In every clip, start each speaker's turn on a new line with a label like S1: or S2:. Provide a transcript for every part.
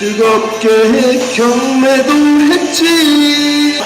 S1: 뜨겁게 경매도 했지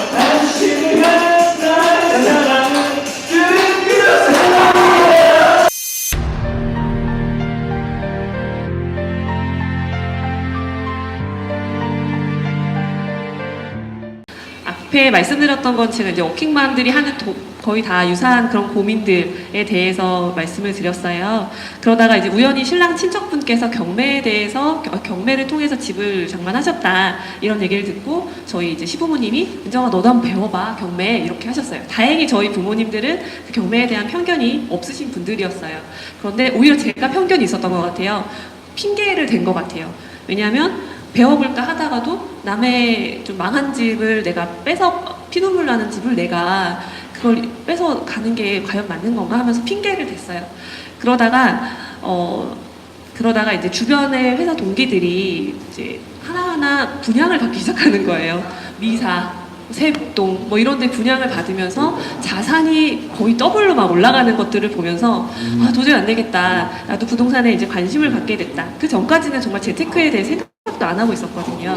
S2: 앞에 말씀드렸던 건 제가 이제 워킹맘들이 하는 도- 거의 다 유사한 그런 고민들에 대해서 말씀을 드렸어요. 그러다가 이제 우연히 신랑 친척분께서 경매에 대해서 겨- 경매를 통해서 집을 장만하셨다 이런 얘기를 듣고 저희 이제 시부모님이 은정아 너도 한번 배워봐 경매 이렇게 하셨어요. 다행히 저희 부모님들은 그 경매에 대한 편견이 없으신 분들이었어요. 그런데 오히려 제가 편견이 있었던 것 같아요. 핑계를 댄 것 같아요. 왜냐하면 배워볼까 하다가도 남의 좀 망한 집을 내가 뺏어 피눈물 나는 집을 내가 그걸 뺏어 가는 게 과연 맞는 건가 하면서 핑계를 댔어요. 그러다가 어 그러다가 이제 주변의 회사 동기들이 이제 하나하나 분양을 받기 시작하는 거예요. 미사, 세복동 뭐 이런 데 분양을 받으면서 자산이 거의 더블로 막 올라가는 것들을 보면서 아 도저히 안 되겠다. 나도 부동산에 이제 관심을 갖게 됐다. 그 전까지는 정말 재테크에 대해 생각 도 안 하고 있었거든요.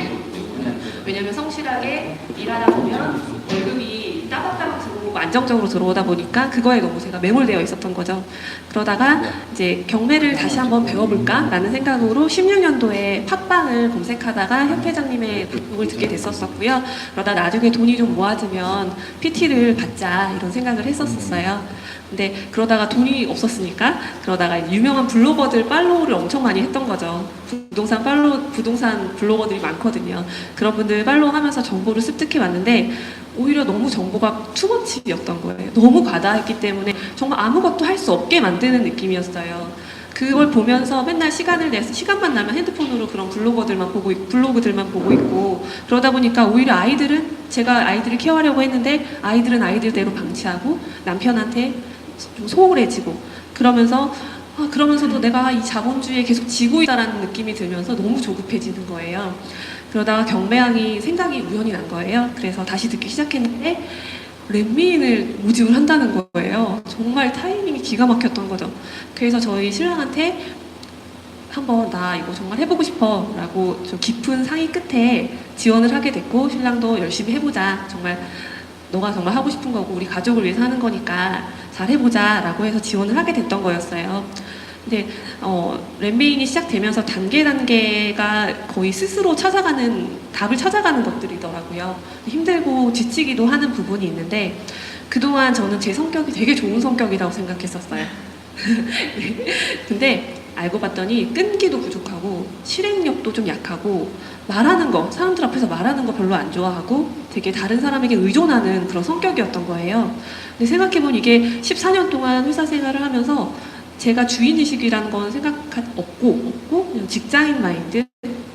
S2: 왜냐면 성실하게 일하다 보면 월급이 따박따박 들어오고 안정적으로 들어오다 보니까 그거에 너무 제가 매몰되어 있었던 거죠. 그러다가 이제 경매를 다시 한번 배워볼까라는 생각으로 16년도에 팟빵을 검색하다가 협회장님의 방송을 듣게 됐었었고요. 그러다 나중에 돈이 좀 모아지면 PT를 받자 이런 생각을 했었었어요. 근데 그러다가 돈이 없었으니까 그러다가 유명한 블로거들 팔로우를 엄청 많이 했던 거죠. 부동산 팔로우 부동산 블로거들이 많거든요. 그런 분들 팔로우하면서 정보를 습득해 왔는데 오히려 너무 정보가 투머치였던 거예요. 너무 과다했기 때문에 정말 아무것도 할 수 없게 만드는 느낌이었어요. 그걸 보면서 맨날 시간을 내서 시간만 나면 핸드폰으로 그런 블로거들만 보고 있, 블로그들만 보고 있고 그러다 보니까 오히려 아이들은 제가 아이들을 케어하려고 했는데 아이들은 아이들대로 방치하고 남편한테 좀 소홀해지고 그러면서 아, 그러면서도 내가 이 자본주의에 계속 지고 있다라는 느낌이 들면서 너무 조급해지는 거예요. 그러다가 경매왕이 생각이 우연히 난 거예요. 그래서 다시 듣기 시작했는데 렛미인을 모집을 한다는 거예요. 정말 타이밍이 기가 막혔던 거죠. 그래서 저희 신랑한테 한번 나 이거 정말 해보고 싶어 라고 좀 깊은 상의 끝에 지원을 하게 됐고 신랑도 열심히 해보자 정말 너가 정말 하고 싶은 거고 우리 가족을 위해서 하는 거니까 잘 해보자 라고 해서 지원을 하게 됐던 거였어요 근데 어, 램베인이 시작되면서 단계 단계가 거의 스스로 찾아가는 답을 찾아가는 것들이더라고요 힘들고 지치기도 하는 부분이 있는데 그동안 저는 제 성격이 되게 좋은 성격이라고 생각했었어요 네. 근데 알고 봤더니 끈기도 부족하고 실행력도 좀 약하고 말하는 거 사람들 앞에서 말하는 거 별로 안 좋아하고 되게 다른 사람에게 의존하는 그런 성격이었던 거예요. 근데 생각해보니 이게 14년 동안 회사 생활을 하면서 제가 주인의식이라는 건 생각 없고 없고 그냥 직장인 마인드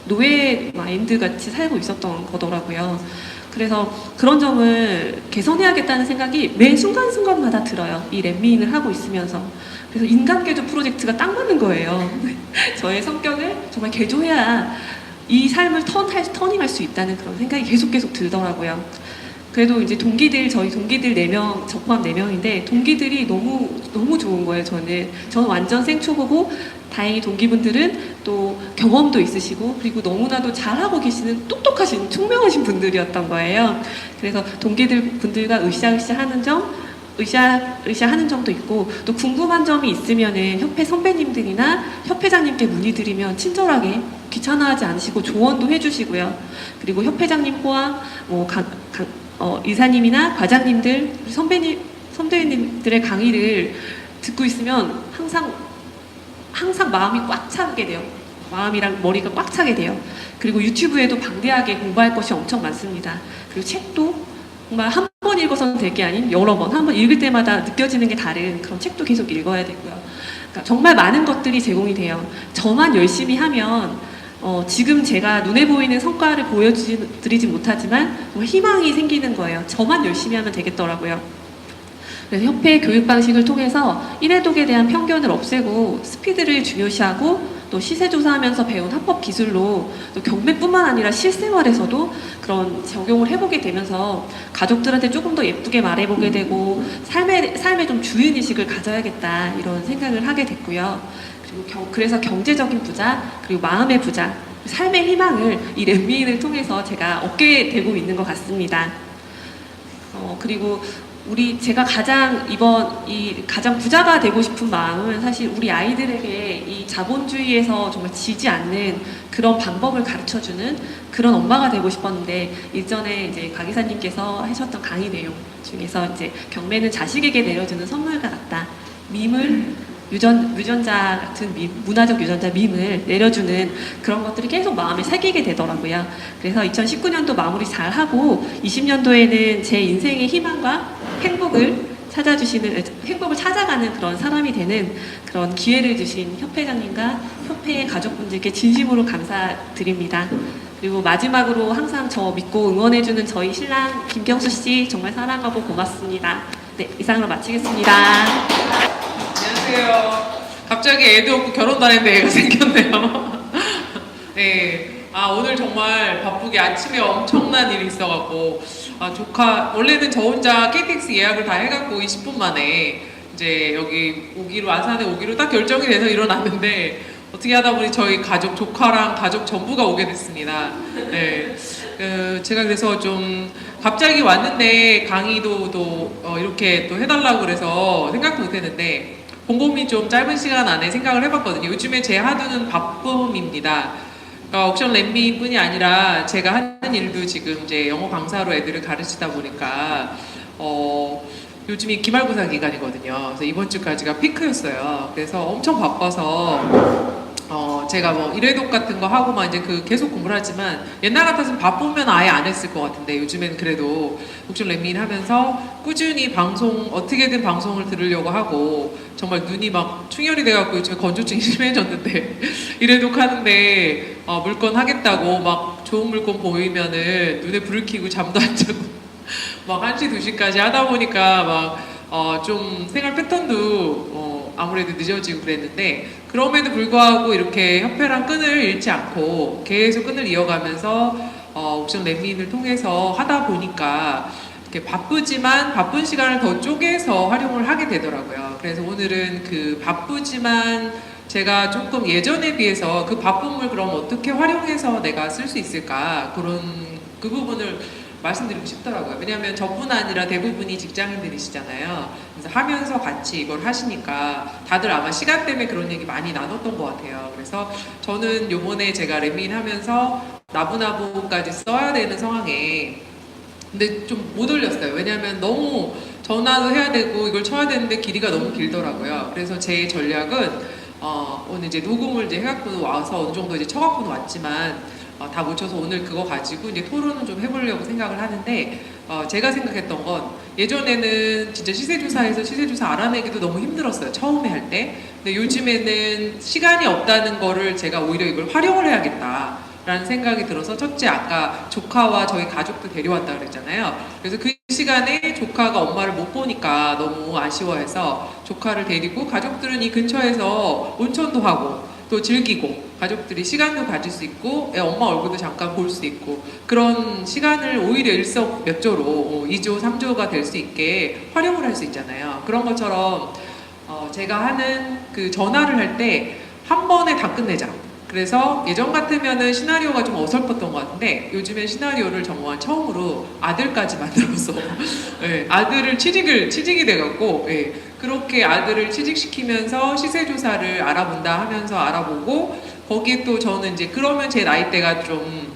S2: 노예 마인드 같이 살고 있었던 거더라고요. 그래서 그런 점을 개선해야겠다는 생각이 매 순간순간마다 들어요. 이 랩미인을 하고 있으면서. 그래서 인간개조 프로젝트가 딱 맞는 거예요. 저의 성격을 정말 개조해야 이 삶을 턴할, 터닝할 수 있다는 그런 생각이 계속 계속 들더라고요. 그래도 이제 동기들, 저희 동기들 4명, 저 포함 4명인데, 동기들이 너무, 너무 좋은 거예요, 저는. 저는 완전 생초보고, 다행히 동기분들은 또 경험도 있으시고, 그리고 너무나도 잘하고 계시는 똑똑하신, 총명하신 분들이었던 거예요. 그래서 동기들 분들과 으쌰으쌰 하는 점, 으쌰, 으쌰 하는 점도 있고, 또 궁금한 점이 있으면은 협회 선배님들이나 협회장님께 문의드리면 친절하게 귀찮아하지 않으시고 조언도 해주시고요. 그리고 협회장님 포함, 뭐, 강, 강, 어, 이사님이나 과장님들, 선배님, 선배님들의 강의를 듣고 있으면 항상, 항상 마음이 꽉 차게 돼요. 마음이랑 머리가 꽉 차게 돼요. 그리고 유튜브에도 방대하게 공부할 것이 엄청 많습니다. 그리고 책도 정말 한 번 읽어서는 될 게 아닌 여러 번, 한 번 읽을 때마다 느껴지는 게 다른 그런 책도 계속 읽어야 되고요. 그러니까 정말 많은 것들이 제공이 돼요. 저만 열심히 하면 어, 지금 제가 눈에 보이는 성과를 보여드리지 못하지만 희망이 생기는 거예요. 저만 열심히 하면 되겠더라고요. 그래서 협회 교육 방식을 통해서 인해독에 대한 편견을 없애고 스피드를 중요시하고 또 시세 조사하면서 배운 합법 기술로 또 경매뿐만 아니라 실생활에서도 그런 적용을 해보게 되면서 가족들한테 조금 더 예쁘게 말해보게 되고 삶에 삶에 좀 주인 의식을 가져야겠다 이런 생각을 하게 됐고요. 그리고 경- 그래서 경제적인 부자 그리고 마음의 부자 삶의 희망을 이 랜미인을 통해서 제가 얻게 되고 있는 것 같습니다. 어, 그리고 우리 제가 가장 이번 이 가장 부자가 되고 싶은 마음은 사실 우리 아이들에게 이 자본주의에서 정말 지지 않는 그런 방법을 가르쳐 주는 그런 엄마가 되고 싶었는데 일전에 이제 박 이사님께서 하셨던 강의 내용 중에서 이제 경매는 자식에게 내려주는 선물과 같다. 밈을 유전, 유전자 같은 밈, 문화적 유전자 밈을 내려주는 그런 것들이 계속 마음에 새기게 되더라고요. 그래서 2019년도 마무리 잘 하고 20년도에는 제 인생의 희망과 행복을 찾아주시는, 행복을 찾아가는 그런 사람이 되는 그런 기회를 주신 협회장님과 협회의 가족분들께 진심으로 감사드립니다. 그리고 마지막으로 항상 저 믿고 응원해주는 저희 신랑 김경수 씨 정말 사랑하고 고맙습니다. 네, 이상으로 마치겠습니다.
S3: 안녕하세요. 갑자기 애도 없고 결혼도 안 했는데 애가 생겼네요. 네. 아, 오늘 정말 바쁘게 아침에 엄청난 일이 있어갖고, 아, 조카, 원래는 저 혼자 KTX 예약을 다 해갖고 20분 만에 이제 여기 오기로, 안산에 오기로 딱 결정이 돼서 일어났는데, 어떻게 하다 보니 저희 가족, 조카랑 가족 전부가 오게 됐습니다. 네. 그, 제가 그래서 좀 갑자기 왔는데 강의도 또 어, 이렇게 또 해달라고 그래서 생각도 못 했는데, 곰곰이 좀 짧은 시간 안에 생각을 해봤거든요. 요즘에 제 하두는 바쁨입니다. 그러니까 옥션 랜미뿐이 아니라 제가 하는 일도 지금 이제 영어 강사로 애들을 가르치다 보니까 어 요즘이 기말고사 기간이거든요. 그래서 이번 주까지가 피크였어요. 그래서 엄청 바빠서 어 제가 뭐 일회독 같은 거 하고만 이제 그 계속 공부를 하지만 옛날 같았으면 바쁘면 아예 안 했을 것 같은데 요즘엔 그래도 옥션 랜민 하면서 꾸준히 방송 어떻게든 방송을 들으려고 하고 정말 눈이 막 충혈이 돼갖고 요즘에 건조증이 심해졌는데 일회독 하는데 어, 물건 하겠다고 막 좋은 물건 보이면은 눈에 불을 켜고 잠도 안 자고 막 1시 2시까지 하다 보니까 막 어, 좀 생활 패턴도 어, 아무래도 늦어지고 그랬는데 그럼에도 불구하고 이렇게 협회랑 끈을 잃지 않고 계속 끈을 이어가면서 어, 옥션 랜민을 통해서 하다 보니까 이렇게 바쁘지만 바쁜 시간을 더 쪼개서 활용을 하게 되더라고요. 그래서 오늘은 그 바쁘지만 제가 조금 예전에 비해서 그 바쁨을 그럼 어떻게 활용해서 내가 쓸 수 있을까 그런 그 부분을 말씀드리고 싶더라고요. 왜냐하면 저뿐 아니라 대부분이 직장인들이시잖아요. 그래서 하면서 같이 이걸 하시니까 다들 아마 시간 때문에 그런 얘기 많이 나눴던 것 같아요. 그래서 저는 요번에 제가 레민 하면서 나부나부까지 써야 되는 상황에 근데 좀 못 올렸어요. 왜냐하면 너무 전화도 해야 되고 이걸 쳐야 되는데 길이가 너무 길더라고요. 그래서 제 전략은 어, 오늘 이제 녹음을 이제 해갖고 와서 어느 정도 이제 쳐갖고는 왔지만 어, 다못 쳐서 오늘 그거 가지고 이제 토론을 좀 해보려고 생각을 하는데 어, 제가 생각했던 건 예전에는 진짜 시세조사에서 시세조사 알아내기도 너무 힘들었어요. 처음에 할 때. 근데 요즘에는 시간이 없다는 거를 제가 오히려 이걸 활용을 해야겠다. 라는 생각이 들어서 첫째 아까 조카와 저희 가족도 데려왔다 그랬잖아요. 그래서 그 시간에 조카가 엄마를 못 보니까 너무 아쉬워해서 조카를 데리고 가족들은 이 근처에서 온천도 하고 또 즐기고 가족들이 시간도 가질 수 있고 애 엄마 얼굴도 잠깐 볼 수 있고 그런 시간을 오히려 일석몇조로 어, 2조, 3조가 될 수 있게 활용을 할 수 있잖아요. 그런 것처럼 어, 제가 하는 그 전화를 할 때 한 번에 다 끝내자. 그래서 예전 같으면은 시나리오가 좀 어설펐던 것 같은데 요즘엔 시나리오를 정말 처음으로 아들까지 만들어서 예, 아들을 취직을 취직이 돼갖고 예, 그렇게 아들을 취직시키면서 시세 조사를 알아본다 하면서 알아보고 거기에 또 저는 이제 그러면 제 나이대가 좀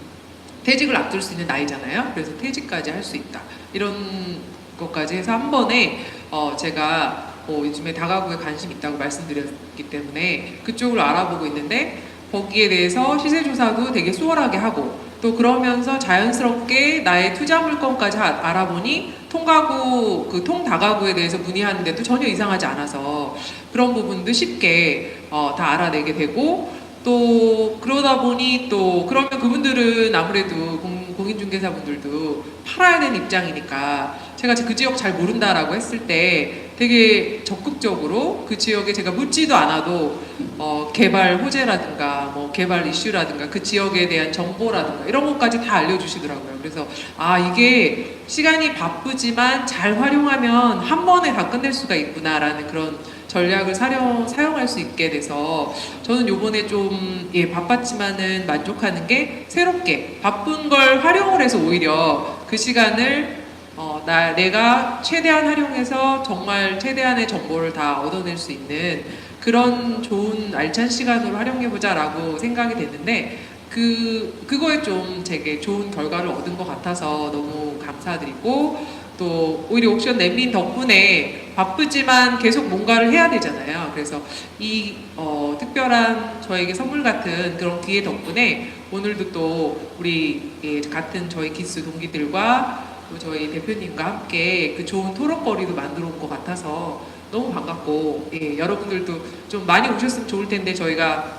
S3: 퇴직을 앞둘 수 있는 나이잖아요. 그래서 퇴직까지 할 수 있다 이런 것까지 해서 한 번에 어, 제가 어, 요즘에 다가구에 관심 있다고 말씀드렸기 때문에 그쪽을 알아보고 있는데 거기에 대해서 시세 조사도 되게 수월하게 하고 또 그러면서 자연스럽게 나의 투자 물건까지 아- 알아보니 통가구 그 통다가구에 대해서 문의하는데도 전혀 이상하지 않아서 그런 부분도 쉽게 어, 다 알아내게 되고 또 그러다 보니 또 그러면 그분들은 아무래도 공, 공인중개사분들도 팔아야 되는 입장이니까 제가 그 지역 잘 모른다라고 했을 때 되게 적극적으로 그 지역에 제가 묻지도 않아도 어, 개발 호재라든가 뭐 개발 이슈라든가 그 지역에 대한 정보라든가 이런 것까지 다 알려주시더라고요. 그래서 아 이게 시간이 바쁘지만 잘 활용하면 한 번에 다 끝낼 수가 있구나라는 그런 전략을 사용, 사용할 수 있게 돼서 저는 요번에 좀 예, 바빴지만은 만족하는 게 새롭게 바쁜 걸 활용을 해서 오히려 그 시간을 어, 나, 내가 최대한 활용해서 정말 최대한의 정보를 다 얻어낼 수 있는 그런 좋은 알찬 시간으로 활용해보자라고 생각이 됐는데 그, 그거에 좀 되게 좋은 결과를 얻은 것 같아서 너무 감사드리고 또 오히려 옥션 넷민 덕분에 바쁘지만 계속 뭔가를 해야 되잖아요. 그래서 이 어, 특별한 저에게 선물 같은 그런 기회 덕분에 오늘도 또 우리 예, 같은 저희 기스 동기들과 또 저희 대표님과 함께 그 좋은 토론거리도 만들어 온 것 같아서 너무 반갑고 예, 여러분들도 좀 많이 오셨으면 좋을 텐데 저희가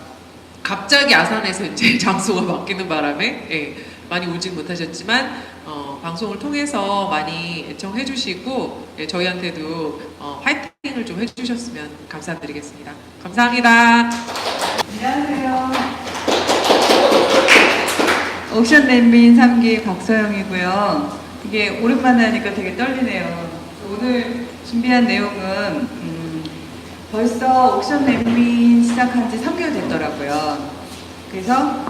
S3: 갑자기 아산에서 이제 장소가 바뀌는 바람에 예, 많이 오진 못하셨지만 어, 방송을 통해서 많이 애청해 주시고 예, 저희한테도 어, 화이팅을 좀 해주셨으면 감사드리겠습니다. 감사합니다.
S4: 안녕하세요. 옥션 랜민 3기 박서영이고요. 이게 오랜만에 하니까 되게 떨리네요. 오늘 준비한 내용은 음, 벌써 옥션 랜민 시작한 지 3개월 됐더라고요. 그래서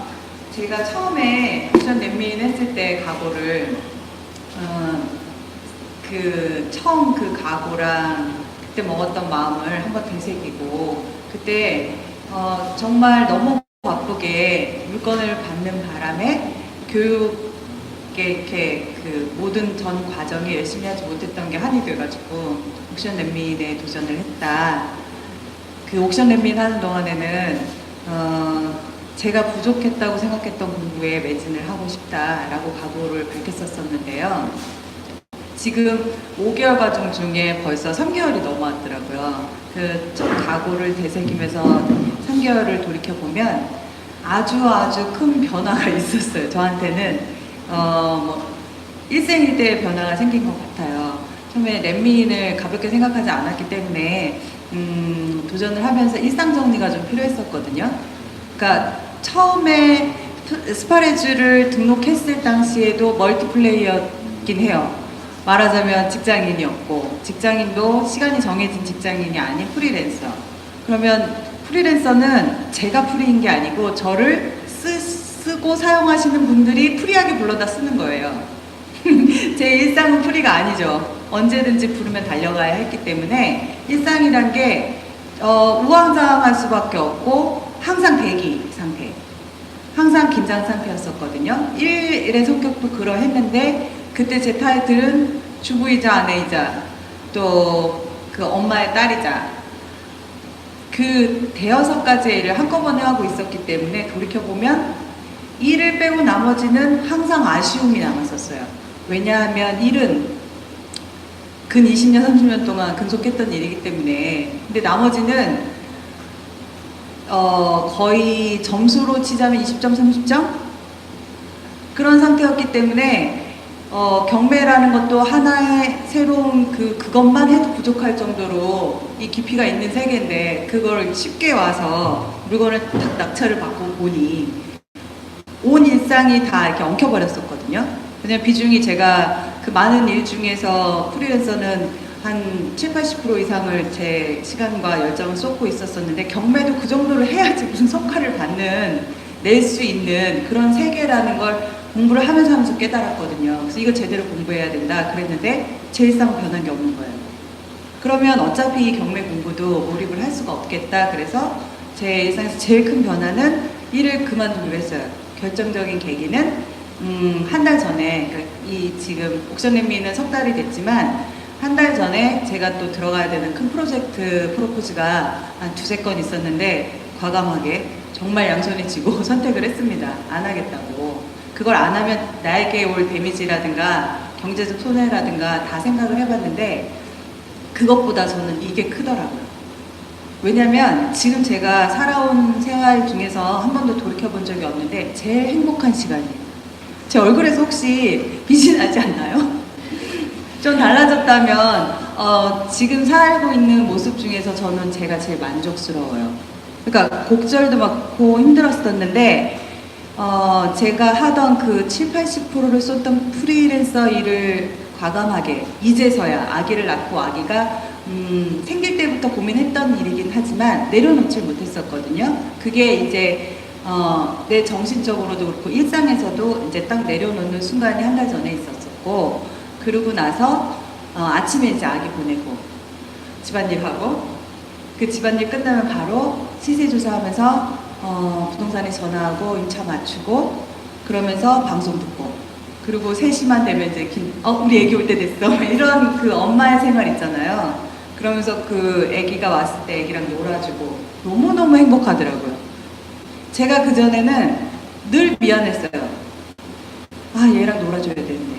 S4: 제가 처음에 옥션 랜민 했을 때 각오를 어, 그 처음 그 각오랑 그때 먹었던 마음을 한번 되새기고 그때 어, 정말 너무 바쁘게 물건을 받는 바람에 교육에 이렇게 그 모든 전 과정이 열심히 하지 못했던 게 한이 돼가지고 옥션 랜민에 도전을 했다. 그 옥션 랜민 하는 동안에는 어, 제가 부족했다고 생각했던 공부에 매진을 하고 싶다라고 각오를 밝혔었었는데요. 지금 5개월 과정 중에 벌써 3개월이 넘어왔더라고요. 그 첫 각오를 되새기면서 3개월을 돌이켜보면 아주 아주 큰 변화가 있었어요. 저한테는, 어, 뭐, 일생일대의 변화가 생긴 것 같아요. 처음에 랜민을 가볍게 생각하지 않았기 때문에, 음, 도전을 하면서 일상 정리가 좀 필요했었거든요. 그러니까 처음에 스파레즈를 등록했을 당시에도 멀티플레이어긴 해요. 말하자면 직장인이었고 직장인도 시간이 정해진 직장인이 아닌 프리랜서. 그러면 프리랜서는 제가 프리인 게 아니고 저를 쓰, 쓰고 사용하시는 분들이 프리하게 불러다 쓰는 거예요. 제 일상은 프리가 아니죠. 언제든지 부르면 달려가야 했기 때문에 일상이란 게 어, 우왕좌왕할 수밖에 없고 항상 대기 상태. 항상 긴장 상태였었거든요. 일의 성격도 그러했는데 그때 제 타이틀은 주부이자 아내이자 또 그 엄마의 딸이자 그 대여섯 가지의 일을 한꺼번에 하고 있었기 때문에 돌이켜보면 일을 빼고 나머지는 항상 아쉬움이 남았었어요. 왜냐하면 일은 근 20년, 30년 동안 근속했던 일이기 때문에 근데 나머지는 어, 거의 점수로 치자면 20점, 30점? 그런 상태였기 때문에 어, 경매라는 것도 하나의 새로운 그, 그것만 해도 부족할 정도로 이 깊이가 있는 세계인데 그걸 쉽게 와서 물건을 탁 낙찰을 받고 보니 온 일상이 다 이렇게 엉켜버렸었거든요. 왜냐면 비중이 제가 그 많은 일 중에서 프리랜서는 한 7, 80% 이상을 제 시간과 열정을 쏟고 있었었는데 경매도 그 정도를 해야지 무슨 성과를 받는 낼 수 있는 그런 세계라는 걸 공부를 하면서 하면서 깨달았거든요. 그래서 이거 제대로 공부해야 된다 그랬는데 제 일상 변한 게 없는 거예요. 그러면 어차피 이 경매 공부도 몰입을 할 수가 없겠다. 그래서 제 일상에서 제일 큰 변화는 일을 그만두기로 했어요. 결정적인 계기는 음, 한 달 전에 그러니까 이 지금 옥션 랜미는 석 달이 됐지만 한 달 전에 제가 또 들어가야 되는 큰 프로젝트 프로포즈가 한 두세 건 있었는데 과감하게 정말 양손에 쥐고 선택을 했습니다. 안 하겠다고. 그걸 안 하면 나에게 올 데미지라든가 경제적 손해라든가 다 생각을 해봤는데 그것보다 저는 이게 크더라고요. 왜냐면 지금 제가 살아온 생활 중에서 한 번도 돌이켜본 적이 없는데 제일 행복한 시간이에요. 제 얼굴에서 혹시 빛이 나지 않나요? 좀 달라졌다면 어, 지금 살고 있는 모습 중에서 저는 제가 제일 만족스러워요. 그러니까 곡절도 많고 힘들었었는데 어, 제가 하던 그 7, 80%를 쏟던 프리랜서 일을 과감하게 이제서야 아기를 낳고 아기가 음, 생길 때부터 고민했던 일이긴 하지만 내려놓질 못했었거든요. 그게 이제 어, 내 정신적으로도 그렇고 일상에서도 이제 딱 내려놓는 순간이 한 달 전에 있었었고 그러고 나서 어, 아침에 이제 아기 보내고 집안일 하고 그 집안일 끝나면 바로 시세 조사하면서 어, 부동산에 전화하고 임차 맞추고 그러면서 방송 듣고 그리고 3시만 되면 이제 긴, 어 우리 애기 올 때 됐어. 이런 그 엄마의 생활 있잖아요. 그러면서 그 애기가 왔을 때 애기랑 놀아주고 너무너무 행복하더라고요 제가 그전에는 늘 미안했어요. 아 얘랑 놀아줘야 되는데.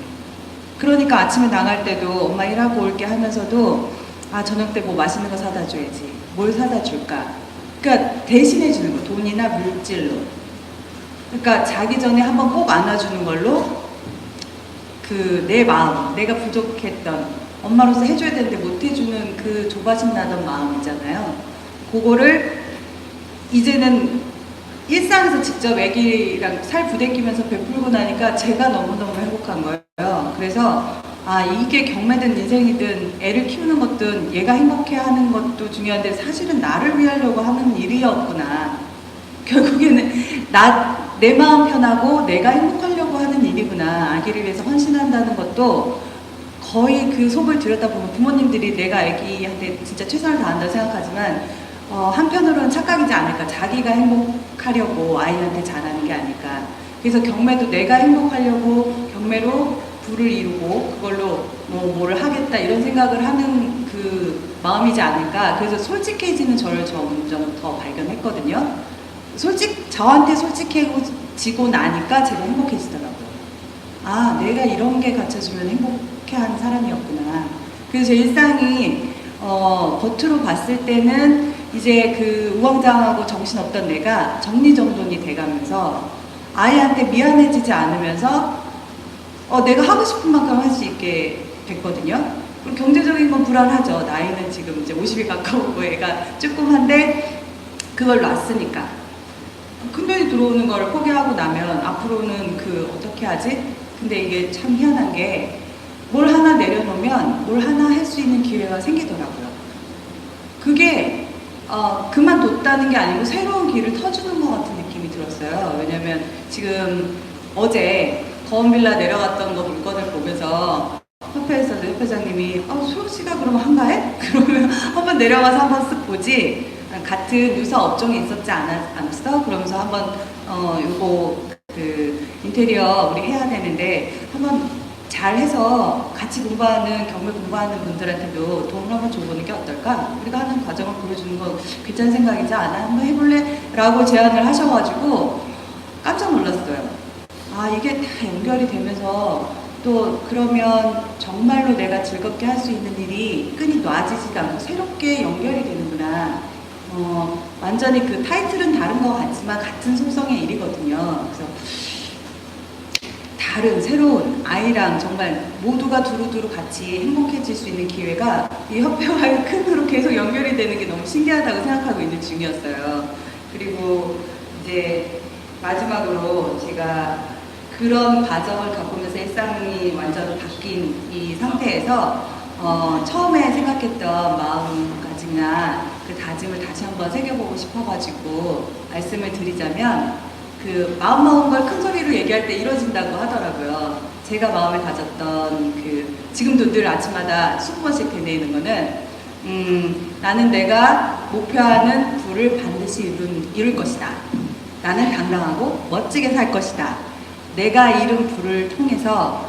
S4: 그러니까 아침에 나갈 때도 엄마 일하고 올게 하면서도 아 저녁 때 뭐 맛있는 거 사다 줘야지. 뭘 사다 줄까? 그러니까 대신해 주는 거 돈이나 물질로. 그러니까 자기 전에 한번 꼭 안아주는 걸로 그 내 마음 내가 부족했던 엄마로서 해줘야 되는데 못 해주는 그 조바심 나던 마음 있잖아요. 그거를 이제는 일상에서 직접 애기랑 살 부대끼면서 베풀고 나니까 제가 너무너무 행복한 거예요. 그래서 아 이게 경매든 인생이든 애를 키우는 것든 얘가 행복해하는 것도 중요한데 사실은 나를 위하려고 하는 일이었구나. 결국에는 나 내 마음 편하고 내가 행복하려고 하는 일이구나. 아기를 위해서 헌신한다는 것도 거의 그 속을 들여다보면 부모님들이 내가 아기한테 진짜 최선을 다한다고 생각하지만 어, 한편으로는 착각이지 않을까. 자기가 행복하려고 아이한테 잘하는 게 아닐까. 그래서 경매도 내가 행복하려고 경매로 부를 이루고 그걸로 뭐 뭐를 하겠다 이런 생각을 하는 그 마음이지 않을까. 그래서 솔직해지는 저를 점점 더 발견했거든요. 솔직 저한테 솔직해지고 나니까 제가 행복해지더라고요. 아, 내가 이런 게 갖춰지면 행복해하는 사람이었구나. 그래서 제 일상이 어, 겉으로 봤을 때는 이제 그 우왕좌왕하고 정신없던 내가 정리정돈이 돼가면서 아이한테 미안해지지 않으면서 어, 내가 하고 싶은 만큼 할 수 있게 됐거든요. 그리고 경제적인 건 불안하죠. 나이는 지금 이제 50이 가까우고 애가 조그만데 그걸 놨으니까. 큰 돈이 들어오는 걸 포기하고 나면 앞으로는 그 어떻게 하지? 근데 이게 참 희한한 게 뭘 하나 내려놓으면 뭘 하나 할 수 있는 기회가 생기더라고요. 그게 어, 그만뒀다는 게 아니고 새로운 길을 터주는 것 같은 느낌이 들었어요. 왜냐면 지금 어제 거원빌라 내려갔던 거 물건을 보면서 협회에서도 협회장님이 어, 소영 씨가 그러면 한가해? 그러면 한번 내려가서 한번 쓱 보지 같은 유사 업종에 있었지 않았, 않았어? 그러면서 한번 어 요거 그 인테리어 우리 해야 되는데 한번 잘해서 같이 공부하는 경매 공부하는 분들한테도 도움을 한번 줘보는 게 어떨까? 우리가 하는 과정을 보여주는 거 괜찮은 생각이지 않아? 한번 해볼래? 라고 제안을 하셔가지고 깜짝 놀랐어요. 아 이게 다 연결이 되면서 또 그러면 정말로 내가 즐겁게 할 수 있는 일이 끈이 놔지지도 않고 새롭게 연결이 되는구나. 어, 완전히 그 타이틀은 다른 것 같지만 같은 속성의 일이거든요. 그래서 다른 새로운 아이랑 정말 모두가 두루두루 같이 행복해질 수 있는 기회가 이 협회와의 큰 흐로 계속 연결이 되는 게 너무 신기하다고 생각하고 있는 중이었어요. 그리고 이제 마지막으로 제가 그런 과정을 겪으면서 일상이 완전 바뀐 이 상태에서 어, 처음에 생각했던 마음가짐이나 그 다짐을 다시 한번 새겨보고 싶어가지고 말씀을 드리자면 그 마음 먹은 걸 큰 소리로 얘기할 때 이루어진다고 하더라고요. 제가 마음에 가졌던 그 지금도 늘 아침마다 20번씩 되뇌이는 거는 음, 나는 내가 목표하는 부를 반드시 이룬, 이룰 것이다. 나는 당당하고 멋지게 살 것이다. 내가 이룬 부를 통해서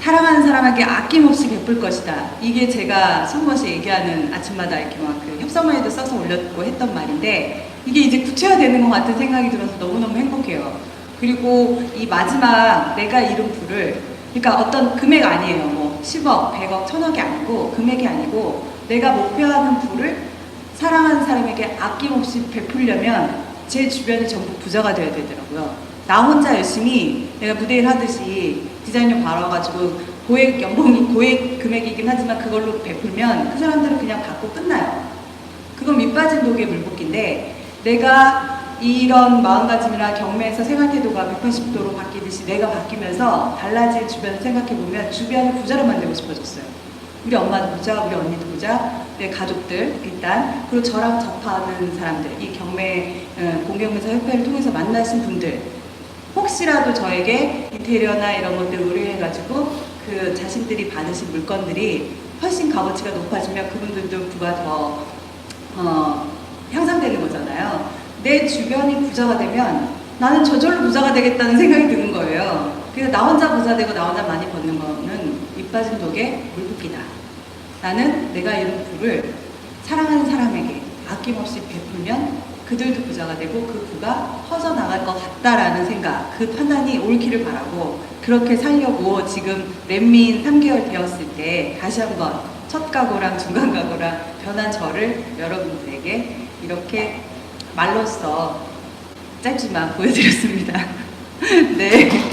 S4: 사랑하는 사람에게 아낌없이 베풀 것이다. 이게 제가 20번씩 얘기하는 아침마다 이렇게 막 그 협성문에도 써서 올렸고 했던 말인데 이게 이제 구체화되는 것 같은 생각이 들어서 너무너무 행복해요. 그리고 이 마지막 내가 이룬 부를 그러니까 어떤 금액 아니에요. 뭐 10억, 100억, 1000억이 아니고 금액이 아니고 내가 목표하는 부를 사랑하는 사람에게 아낌없이 베풀려면 제 주변이 전부 부자가 되어야 되더라고요. 나 혼자 열심히 내가 무대 일 하듯이 디자인료 벌어가지고 고액 연봉이 고액 금액이긴 하지만 그걸로 베풀면 그 사람들은 그냥 받고 끝나요. 그건 밑빠진 독의 물붓기인데 내가 이런 마음가짐이나 경매에서 생활태도가 180도로 바뀌듯이 내가 바뀌면서 달라질 주변을 생각해보면 주변을 부자로 만들고 싶어졌어요. 우리 엄마도 부자, 우리 언니도 부자, 내 가족들 일단 그리고 저랑 접하는 사람들 이 경매 어, 공경매사 협회를 통해서 만나신 분들 혹시라도 저에게 인테리어나 이런 것들 의뢰해가지고 그 자신들이 받으신 물건들이 훨씬 값어치가 높아지면 그분들도 부가 더 어, 향상되는 거잖아요. 내 주변이 부자가 되면 나는 저절로 부자가 되겠다는 생각이 드는 거예요. 그래서 나 혼자 부자 되고 나 혼자 많이 버는 거는 입 빠진 독에 물 붓기다. 나는 내가 이룬 부를 사랑하는 사람에게 아낌없이 베풀면 그들도 부자가 되고 그 부가 퍼져나갈 것 같다라는 생각, 그 판단이 옳기를 바라고 그렇게 살려고 지금 랜민 3개월 되었을 때 다시 한번 첫 각오랑 중간 각오랑 변한 저를 여러분들에게 이렇게 말로써 짧지만 보여드렸습니다. 네.